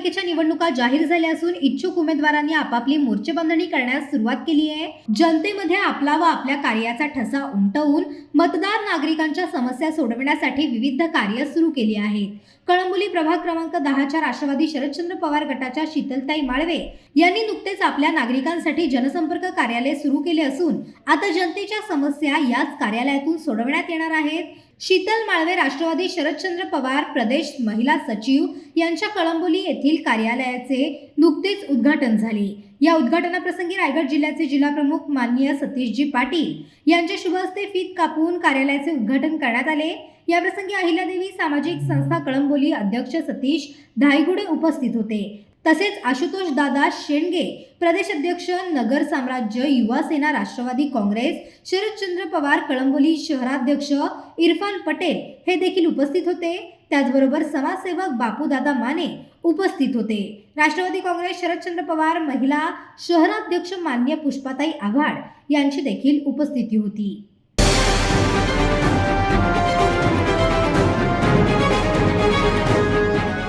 महापालिकेच्या निवडणुका जाहीर झाल्या असून इच्छुक उमेदवारांनी आपापली मोर्चेबांधणी करण्यास सुरुवात केली आहे. जनतेमध्ये आपला व आपल्या कार्याचा ठसा उमटवून मतदार नागरिकांच्या समस्या सोडविण्यासाठी विविध कार्य सुरू केली आहेत. कळंबोली प्रभाग क्रमांक दहाच्या राष्ट्रवादी शरदचंद्र पवार गटाच्या शीतलताई माळवे यांनी नुकतेच आपल्या नागरिकांसाठी जनसंपर्क कार्यालय सुरू केले असून आता जनतेच्या समस्या याच कार्यालयातून सोडवण्यात येणार आहेत. शीतल माळवे राष्ट्रवादी शरदचंद्र पवार प्रदेश महिला सचिव यांच्या कळंबोली येथील कार्यालयाचे नुकतेच उद्घाटन झाले. या उद्घाटनाप्रसंगी रायगड जिल्ह्याचे जिल्हाप्रमुख माननीय सतीशजी पाटील यांच्या शुभ हस्ते फीत कापून कार्यालयाचे उद्घाटन करण्यात आले. याप्रसंगी अहिल्यादेवी सामाजिक संस्था कळंबोली अध्यक्ष सतीश धायगुडे उपस्थित होते. तसेच आशुतोष दादा शेंडगे प्रदेश अध्यक्ष नगर साम्राज्य युवा सेना राष्ट्रवादी काँग्रेस शरदचंद्र पवार कळंबोली शहराध्यक्ष इरफान पटेल हे देखील उपस्थित होते. त्याचबरोबर समाजसेवक बापूदादा माने उपस्थित होते. राष्ट्रवादी काँग्रेस शरदचंद्र पवार महिला शहराध्यक्ष मान्य पुष्पाताई आव्हाड यांची देखील उपस्थिती होती.